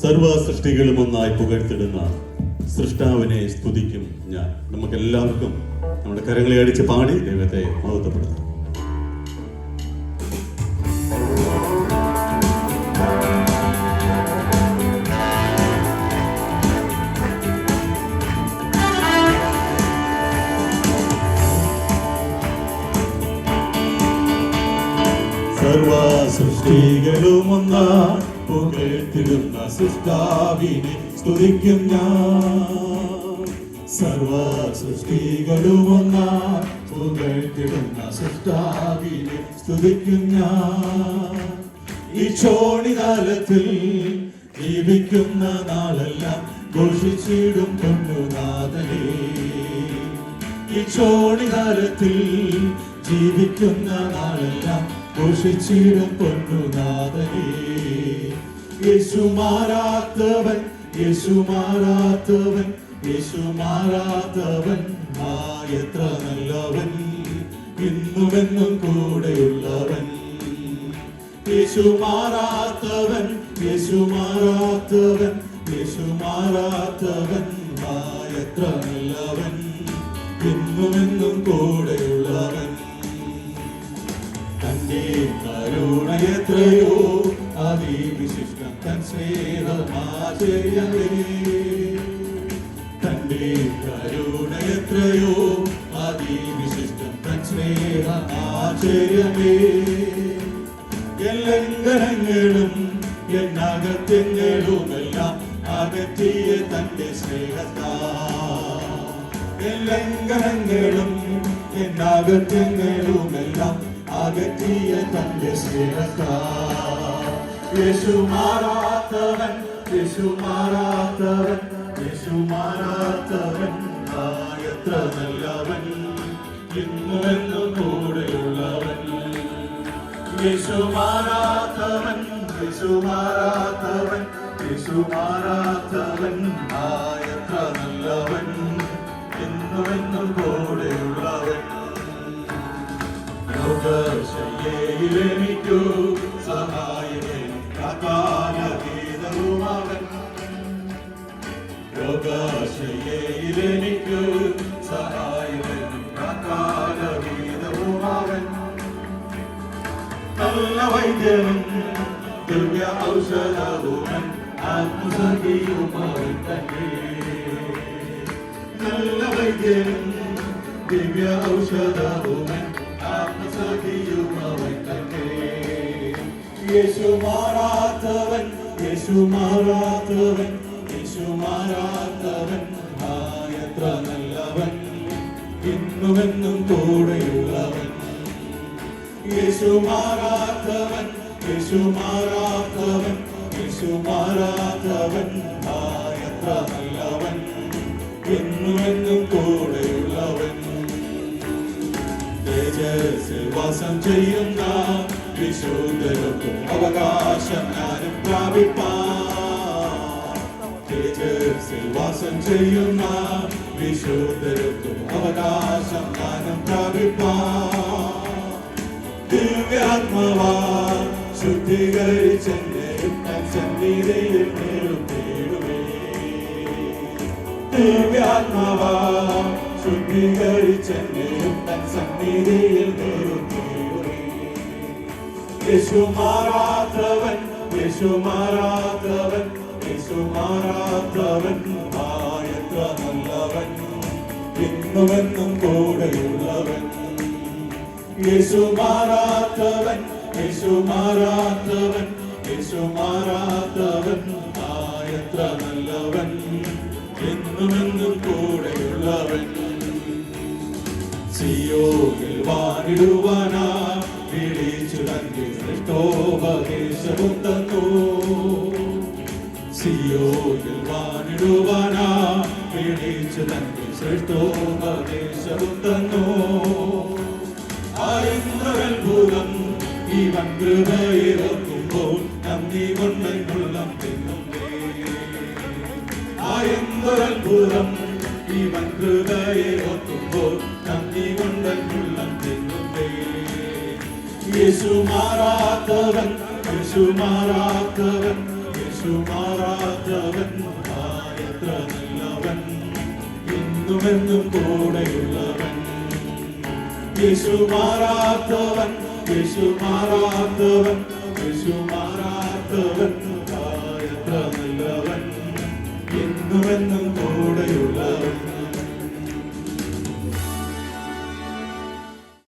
സർവ സൃഷ്ടികളും ഒന്നായി പുകഴ്ത്തിടുന്ന സൃഷ്ടാവിനെ സ്തുതിക്കും ഞാൻ. നമുക്ക് എല്ലാവർക്കും നമ്മുടെ കരങ്ങളെ അടിച്ച് പാടി ദൈവത്തെ മഹത്വപ്പെടുത്താം. സർവ സൃഷ്ടികളും ഒന്നായി പുകഴ്ത്തിടുന്ന സൃഷ്ടാവിനെ സ്തുതിക്കും ഞാൻ. സർവ സൃഷ്ടികളും ഒന്ന പുകഴ്ത്തിടുന്ന സൃഷ്ടാവിനെ സ്തുതിക്കും ഞാൻ. ഈ ചോണിതാലത്തിൽ ജീവിക്കുന്ന നാളെല്ലാം ഘോഷിച്ചിടും പൊന്നുനാഥനേ. ഈ ചോണിതാലത്തിൽ ജീവിക്കുന്ന നാളെല്ലാം ഘോഷിച്ചിടും പൊന്നുനാഥനേ യേശുമാരാത്തവൻ യേശു മാറാത്തവൻ യേശു മാറാത്തവൻ ആ എത്ര നല്ലവൻ. ഇന്നുമെന്നും കൂടെയുള്ളവൻ. യേശുമാരാത്തവൻ യേശുമാരാത്തവൻ യേശുമാരാത്തവൻ ആ എത്ര നല്ലവൻ. ഇന്നുമെന്നും കൂടെയുള്ളവൻ കരുണ എത്രയോ അതിവിശിഷ്ടം തൻ സ്നേഹമാചര്യമേ തന്റെ കരുണ എത്രയോ അതിവിശിഷ്ടം തൻ സ്നേഹമാചര്യമേ എല്ലങ്കരങ്ങളും എന്നകത്യങ്ങളുമെല്ലാം അകറ്റിയ തന്റെ സ്നേഹത്താ എല്ലങ്കരങ്ങളും എന്നകത്യങ്ങളുമെല്ലാം അകറ്റിയ തന്റെ യേശു മാറാത്തവൻ യേശു മാറാത്തവൻ യേശു മാറാത്തവൻ ആ എത്ര നല്ലവൻ. ഇന്നുമെന്നും കൂടെയുള്ളവൻ. യേശു മാറാത്തവൻ യേശു മാറാത്തവൻ യേശു മാറാത്തവൻ ആ നല്ലവൻ. എന്നുമെന്നും കൂടെയുള്ളവൻ. ലോകശയ്യയിലെനിക്കു സഹായമേ കാലഗീതവുമവൻ നല്ല വൈദ്യനും ദിവ്യ ഔഷധവുമൻ ആത്മസഖിയുമവൻ തന്നെ. നല്ല വൈദ്യനും ദിവ്യ ഔഷധവുമൻ ആത്മസഖിയുമവൻ തന്നെ. യേശു മാറാത്തവൻ ഇന്നുമെന്നും കൂടെയുള്ളവൻ. യേശു മാറാത്തവൻ യേശു മാറാത്തവൻ യേശു മാറാത്തവൻ എത്ര നല്ലവൻ. എന്നുമെന്നും കൂടെയുള്ളവൻ. തേജസ്സിൽ വാസം ചെയ്യുന്ന വിശുദ്ധർക്കും അവകാശം ഞാനും പ്രാപിപ്പാ തേജസ്സിൽ വാസം ചെയ്യുന്ന വിശുദ്ധർക്കും അവകാശം ദാനം പ്രാപിപ്പാൻ. ദിവ്യാത്മവാ ശുദ്ധീകരിച്ചെന്നെ സന്നിധിയിൽ നേടുമേ ദിവ്യാത്മവാ ശുദ്ധീകരിച്ചെന്നെ സന്നിധിയിൽ നേടുമേ യേശു മാറാത്തവൻ യേശു മാറാത്തവൻ യേശു മാറാത്തവൻ ആ എത്ര നല്ലവൻ ഇന്നുമെന്നും കൂടെയുള്ളവൻ. യേശു മാറാത്തവൻ യേശു മാറാത്തവൻ യേശു മാറാത്തവൻ ആ എത്ര നല്ലവൻ. എന്നുമെന്നും കൂടെയുള്ളവൻ. സിയോയിൽ വാണിടുവാനാ വിളിച്ചു തന്റെ ശ്രേഷ്ഠോപദേശവും തന്നു സിയോയിൽ തന്റെ ശ്രേഷ്ഠോപദേശവും തന്നു അത്ഭുതം ഇവൻ കൃപയിറക്കുമ്പോൾ നന്ദി തിന്നുന്നേ അത്ഭുതം ഇവൻ കൃപയിറക്കുമ്പോൾ നന്ദി കൊണ്ടുള്ളം തിന്നുന്നേ യേശു മാറാത്തവൻ യേശു മാറാത്തവൻ യേശു മാറാത്തവൻ ആ, എത്ര നല്ലവൻ ഇന്നുമെന്നും കൂടെയുള്ളവൻ. യേശു മാറാത്തവൻ യേശു മാറാത്തവൻ യേശു മാറാത്തവൻ.